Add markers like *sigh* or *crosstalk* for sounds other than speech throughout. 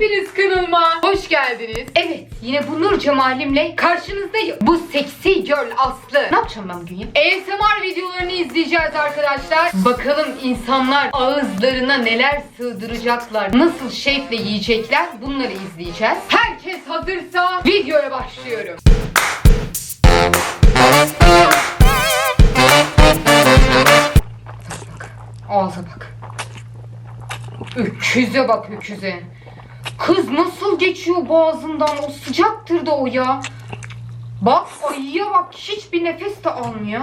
Hepiniz kanalıma hoş geldiniz. Evet yine bu Nur Cemalim'le karşınızdayım. Bu seksi girl Aslı. Ne yapacağım ben bugün ya? ASMR videolarını izleyeceğiz arkadaşlar. Bakalım insanlar ağızlarına neler sığdıracaklar. Nasıl şekle yiyecekler bunları izleyeceğiz. Herkes hazırsa videoya başlıyorum. Ağza bak. Öküze bak öküze. Kız nasıl geçiyor boğazından? O sıcaktır da o ya. Bak ayıya bak hiçbir nefes de almıyor.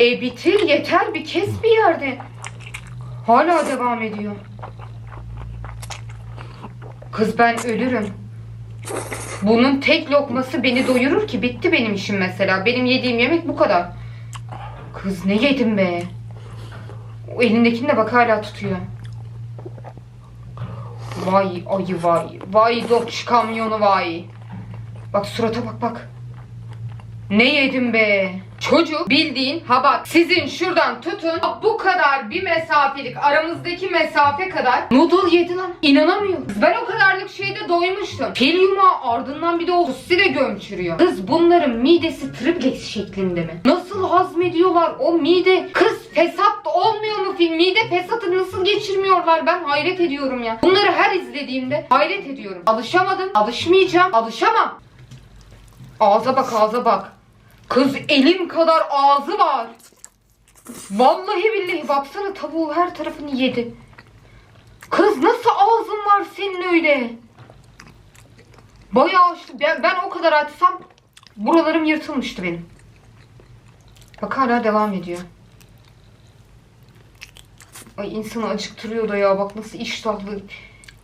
E bitir yeter bir kes bir yerde. Hala devam ediyor. Kız ben ölürüm. Bunun tek lokması beni doyurur ki bitti benim işim mesela. Benim yediğim yemek bu kadar. Kız ne yedim be? O elindekini de bak hala tutuyor. Vay ayı vay. Vay dokç kamyonu vay. Bak surata bak bak. Ne yedim be? Çocuk bildiğin ha bak sizin şuradan tutun bu kadar bir mesafelik aramızdaki mesafe kadar noodle yedi lan. İnanamıyorum. Ben o kadarlık şeyde doymuştum. Fil yumağı ardından bir de o husi de gömçürüyor. Kız bunların midesi triplex şeklinde mi? Nasıl hazmediyorlar o mide? Kız fesat olmuyor mu film? Mide fesatı nasıl geçirmiyorlar? Ben hayret ediyorum ya. Bunları her izlediğimde hayret ediyorum. Alışamadım. Alışmayacağım. Alışamam. Ağza bak ağza bak. Kız elim kadar ağzı var. Vallahi billahi baksana tavuğu her tarafını yedi. Kız nasıl ağzın var senin öyle? Bayağı açtı. Ben, ben o kadar açsam buralarım yırtılmıştı benim. Bak hala devam ediyor. Ay insanı acıktırıyor da ya bak nasıl iştahlı.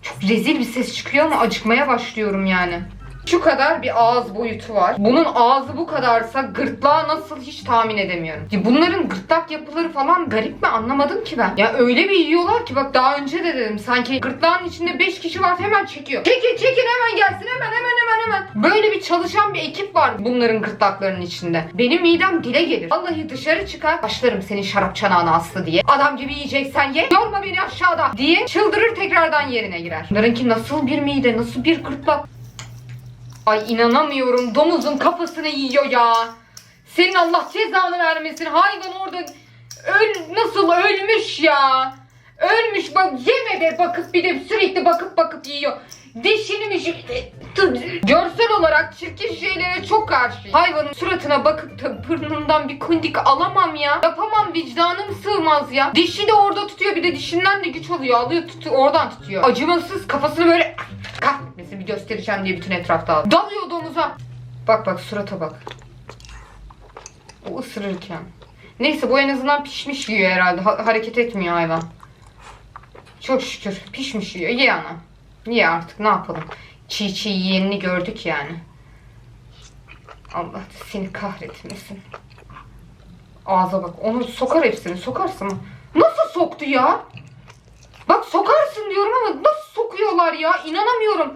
Çok rezil bir ses çıkıyor ama acıkmaya başlıyorum yani. Şu kadar bir ağız boyutu var. Bunun ağzı bu kadarsa gırtlağı nasıl hiç tahmin edemiyorum. Ya bunların gırtlak yapıları falan garip mi anlamadım ki ben. Ya öyle bir yiyorlar ki bak daha önce de dedim sanki gırtlağın içinde 5 kişi var hemen çekiyor. Çekin çekin hemen gelsin hemen hemen hemen hemen. Böyle bir çalışan bir ekip var bunların gırtlaklarının içinde. Benim midem dile gelir. Vallahi dışarı çıkar başlarım senin şarap çanağına aslı diye. Adam gibi yiyeceksen ye. Yorma beni aşağıda diye çıldırır tekrardan yerine girer. Bunlarınki nasıl bir mide nasıl bir gırtlak. Ay inanamıyorum. Domuzun kafasını yiyor ya. Senin Allah cezanı vermesin. Hayvan orada öl nasıl ölmüş ya. Ölmüş bak yeme de bakıp bir de sürekli bakıp bakıp yiyor. Dişini mi Görsel olarak çirkin şeylere çok karşı. Hayvanın suratına bakıp da burnundan bir kundik alamam ya. Yapamam vicdanım sığmaz ya. Dişi de orada tutuyor bir de dişinden de güç alıyor. Alıyor tutuyor oradan tutuyor. Acımasız kafasını böyle kahretmesin bir göstereceğim diye bütün etrafta aldı. Dalıyor domuza. Bak bak surata bak. O ısırırken. Neyse bu en azından pişmiş yiyor herhalde. Ha- hareket etmiyor hayvan. Çok şükür pişmiş yiyor. Ye ana. Ye artık ne yapalım. Çiğ çiğ yiyenini gördük yani. Allah seni kahretmesin. Ağza bak. Onu sokar hepsini. Sokarsın mı? Nasıl soktu ya? Bak sokarsın diyorum ama nasıl sokuyorlar ya? İnanamıyorum.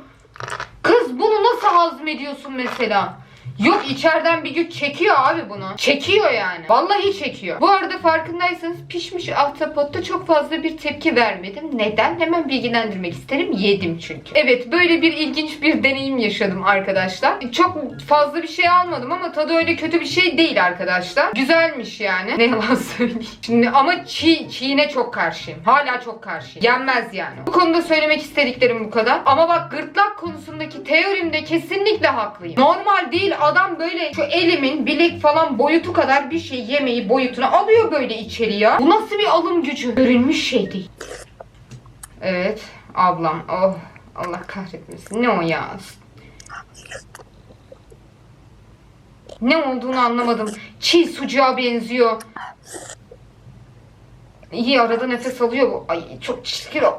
Kız bunu nasıl hazmediyorsun mesela? Yok içeriden bir güç çekiyor abi bunu. Çekiyor yani. Vallahi çekiyor. Bu arada farkındaysanız pişmiş ahtapotta çok fazla bir tepki vermedim. Neden? Hemen bilgilendirmek isterim. Yedim çünkü. Evet böyle bir ilginç bir deneyim yaşadım arkadaşlar. Çok fazla bir şey almadım ama tadı öyle kötü bir şey değil arkadaşlar. Güzelmiş yani. Ne yalan *laughs* söyleyeyim. Şimdi ama çiğ, çiğne çok karşıyım. Hala çok karşıyım. Yenmez yani. Bu konuda söylemek istediklerim bu kadar. Ama bak gırtlak konusundaki teorimde kesinlikle haklıyım. Normal değil adam böyle şu elimin bilek falan boyutu kadar bir şey yemeği boyutunu alıyor böyle içeri ya. Bu nasıl bir alım gücü? Görülmüş şey değil. Evet ablam. Oh Allah kahretmesin. Ne o ya? Ne olduğunu anlamadım. Çiğ sucuğa benziyor. İyi arada nefes alıyor bu. Ay çok çirkin o.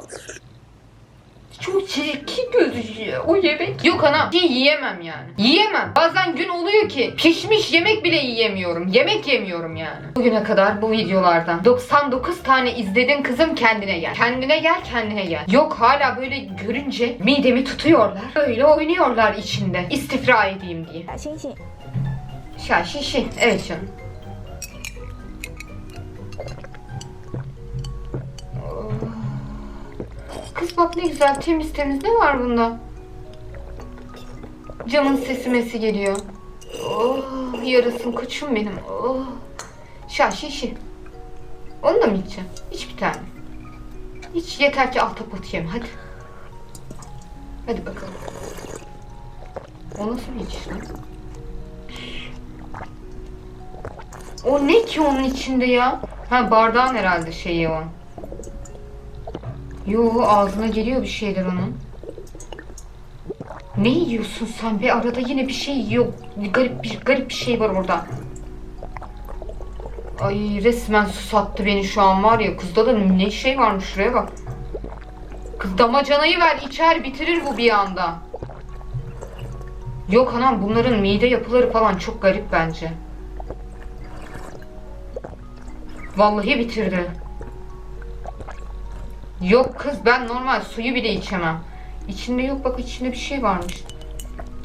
Çok çirkin gözüküyor o yemek. Yok anam şey yiyemem yani. Yiyemem. Bazen gün oluyor ki pişmiş yemek bile yiyemiyorum. Yemek yemiyorum yani. Bugüne kadar bu videolardan 99 tane izledin kızım kendine gel. Kendine gel kendine gel. Yok hala böyle görünce midemi tutuyorlar. Böyle oynuyorlar içinde. İstifra edeyim diye. Şaşişin. Şey, şey. şey, evet canım. Burası bak ne güzel temiz temiz ne var bunda? Camın sesi mesi geliyor. Oh yarasın koçum benim. Oh. Şaş işi. Onu da mı içeceğim? Hiç bir tane. Hiç yeter ki ahtapot yeme hadi. Hadi bakalım. O nasıl bir içiş lan? O ne ki onun içinde ya? Ha bardağın herhalde şeyi o. Yo ağzına geliyor bir şeyler onun. Ne yiyorsun sen be? Arada yine bir şey yiyor. Garip bir garip bir şey var orada. Ay resmen susattı beni şu an var ya. Kızda da ne şey varmış şuraya bak. Kız damacanayı ver içer bitirir bu bir anda. Yok anam bunların mide yapıları falan çok garip bence. Vallahi bitirdi. Yok kız ben normal suyu bile içemem. İçinde yok bak içinde bir şey varmış.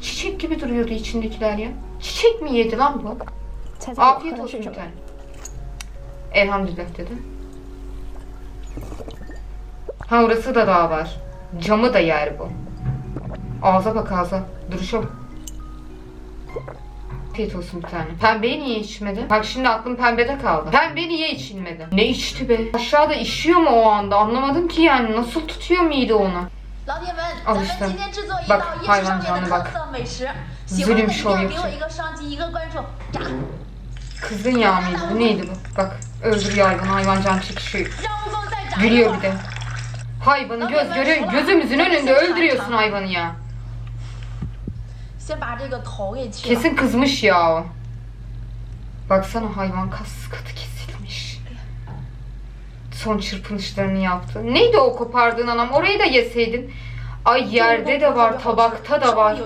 Çiçek gibi duruyordu içindekiler ya. Çiçek mi yedi lan bu? Afiyet olsun bir tane. Elhamdülillah dedim. Ha orası da daha var. Camı da yer bu. Ağza bak ağza. Duruşa bak. Afiyet olsun bir tane. Pembeyi niye içmedi? Bak şimdi aklım pembede kaldı. Pembe niye içilmedi? Ne içti be? Aşağıda işiyor mu o anda? Anlamadım ki yani. Nasıl tutuyor miydi onu? Al işte. Bak hayvan canlı bak. Zulüm şov. Kızın yağı mıydı? Bu neydi bu? Bak öldür yaygın hayvan can çekişiyor. Gülüyor bir de. Hayvanı göz göre gözümüzün önünde öldürüyorsun hayvanı ya. Kesin kızmış ya. Baksana hayvan kas katı kesilmiş. Son çırpınışlarını yaptı. Neydi o kopardığın anam? Orayı da yeseydin. Ay yerde de var, tabakta da var.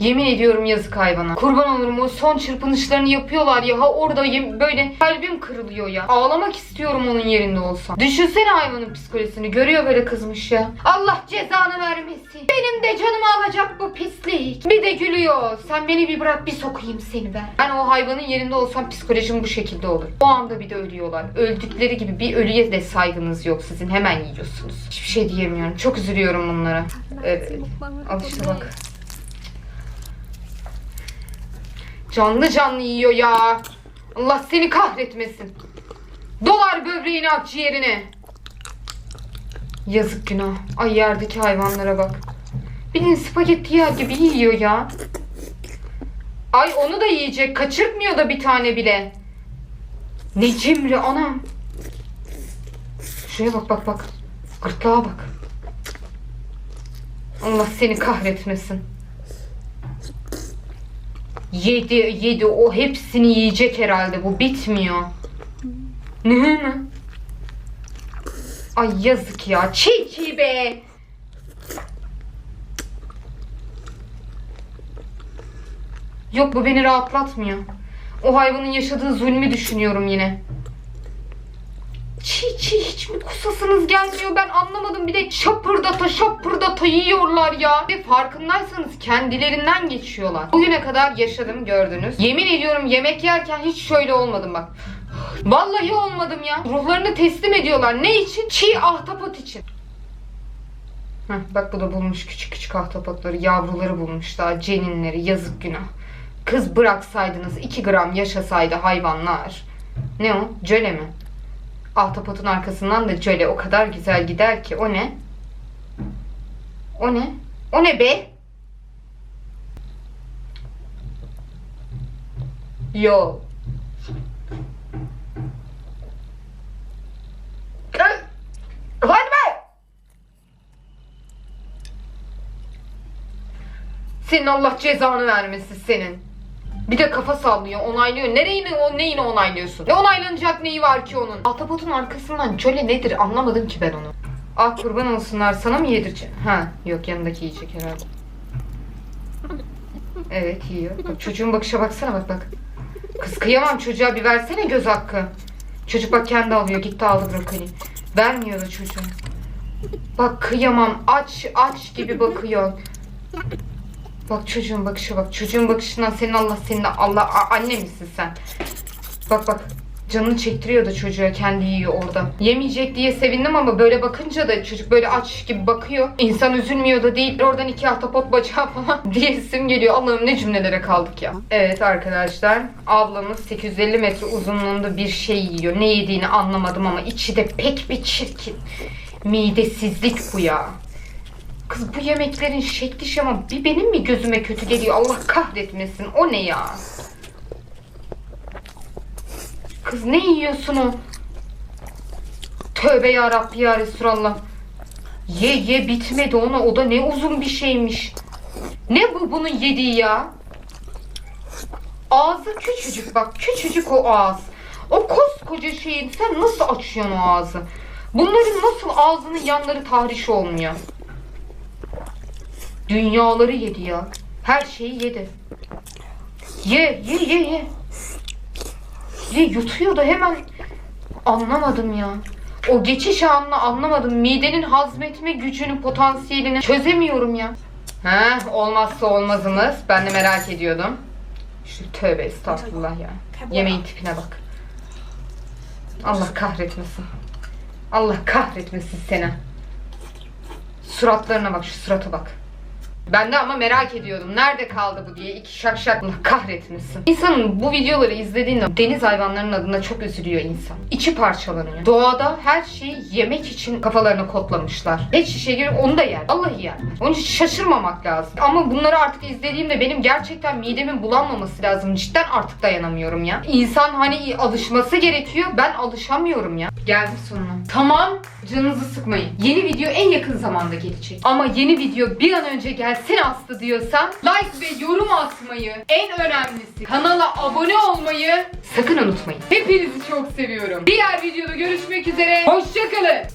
Yemin ediyorum yazık hayvana. Kurban olurum o son çırpınışlarını yapıyorlar ya. Ha orada böyle kalbim kırılıyor ya. Ağlamak istiyorum onun yerinde olsam. Düşünsene hayvanın psikolojisini. Görüyor böyle kızmış ya. Allah cezanı vermesin. Benim de canımı alacak bu pislik. Bir de gülüyor. Sen beni bir bırak bir sokayım seni ben. Ben o hayvanın yerinde olsam psikolojim bu şekilde olur. O anda bir de ölüyorlar. Öldükleri gibi bir ölüye de saygınız yok sizin. Hemen yiyorsunuz. Hiçbir şey diyemiyorum. Çok üzülüyorum bunlara. Evet. Al işte bak. Canlı canlı yiyor ya. Allah seni kahretmesin. Dolar böbreğini akciğerine. Yazık günah. Ay yerdeki hayvanlara bak. Bilin spagetti yer gibi yiyor ya. Ay onu da yiyecek. Kaçırtmıyor da bir tane bile. Ne cimri anam. Şuraya bak bak bak. Gırtlağa bak. Allah seni kahretmesin. Yedi, yedi. O hepsini yiyecek herhalde. Bu bitmiyor. Ne mi? Ay yazık ya. Çiğ be. Yok bu beni rahatlatmıyor. O hayvanın yaşadığı zulmü düşünüyorum yine. Hiç kusasınız gelmiyor ben anlamadım bir de şapırdata şapırdata yiyorlar ya. Ve farkındaysanız kendilerinden geçiyorlar. Bugüne kadar yaşadım gördünüz. Yemin ediyorum yemek yerken hiç şöyle olmadım bak. Vallahi olmadım ya. Ruhlarını teslim ediyorlar. Ne için? Çiğ ahtapot için. Heh, bak bu da bulmuş küçük küçük ahtapotları. Yavruları bulmuş daha ceninleri. Yazık günah. Kız bıraksaydınız 2 gram yaşasaydı hayvanlar. Ne o? Cöle mi? Ahtapotun arkasından da cöle o kadar güzel gider ki. O ne? O ne? O ne be? Yo. Hadi be! Senin Allah cezanı vermesin senin. Bir de kafa sallıyor, onaylıyor. Nereyini, o neyini onaylıyorsun? Ne onaylanacak neyi var ki onun? Ahtapotun arkasından çöle nedir anlamadım ki ben onu. Ah kurban olsunlar sana mı yedireceğim? Ha yok yanındaki yiyecek herhalde. Evet yiyor. Bak çocuğun bakışa baksana bak bak. Kız kıyamam çocuğa bir versene göz hakkı. Çocuk bak kendi alıyor gitti aldı brokoli. Vermiyor da çocuğun. Bak kıyamam aç aç gibi bakıyor. Bak çocuğun bakışa bak. Çocuğun bakışından senin Allah senin Allah A- anne misin sen? Bak bak. Canını çektiriyor da çocuğa kendi yiyor orada. Yemeyecek diye sevindim ama böyle bakınca da çocuk böyle aç gibi bakıyor. İnsan üzülmüyor da değil. Oradan iki ahtapot bacağı falan *laughs* diye isim geliyor. Allah'ım ne cümlelere kaldık ya. Evet arkadaşlar ablamız 850 metre uzunluğunda bir şey yiyor. Ne yediğini anlamadım ama içi de pek bir çirkin. Midesizlik bu ya. Kız bu yemeklerin şekli şema bir benim mi gözüme kötü geliyor Allah kahretmesin o ne ya? Kız ne yiyorsun o? Tövbe ya Rabbi ya Resulallah. Ye ye bitmedi ona o da ne uzun bir şeymiş. Ne bu bunun yediği ya? Ağzı küçücük bak küçücük o ağız. O koskoca şeyin sen nasıl açıyorsun o ağzı? Bunların nasıl ağzının yanları tahriş olmuyor? Dünyaları yedi ya. Her şeyi yedi. Ye ye ye ye. Ye yutuyor da hemen anlamadım ya. O geçiş anını anlamadım. Midenin hazmetme gücünü, potansiyelini çözemiyorum ya. He, olmazsa olmazımız. Ben de merak ediyordum. Şu tövbe estağfurullah ya. Yemeğin tipine bak. Allah kahretmesin. Allah kahretmesin seni. Suratlarına bak, şu surata bak. Ben de ama merak ediyordum. Nerede kaldı bu diye. iki şak şak Allah kahretmesin. İnsanın bu videoları izlediğinde deniz hayvanlarının adına çok üzülüyor insan. İçi parçalanıyor. Doğada her şeyi yemek için kafalarına kodlamışlar. Ne şişe girer onu da yer. Vallahi yer. Onun için şaşırmamak lazım. Ama bunları artık izlediğimde benim gerçekten midemin bulanmaması lazım. Cidden artık dayanamıyorum ya. İnsan hani alışması gerekiyor. Ben alışamıyorum ya. Geldi sonuna. Tamam. Canınızı sıkmayın. Yeni video en yakın zamanda gelecek. Ama yeni video bir an önce gelsin serseri astı diyorsan like ve yorum atmayı en önemlisi kanala abone olmayı sakın unutmayın. Hepinizi çok seviyorum. Diğer videoda görüşmek üzere. Hoşçakalın.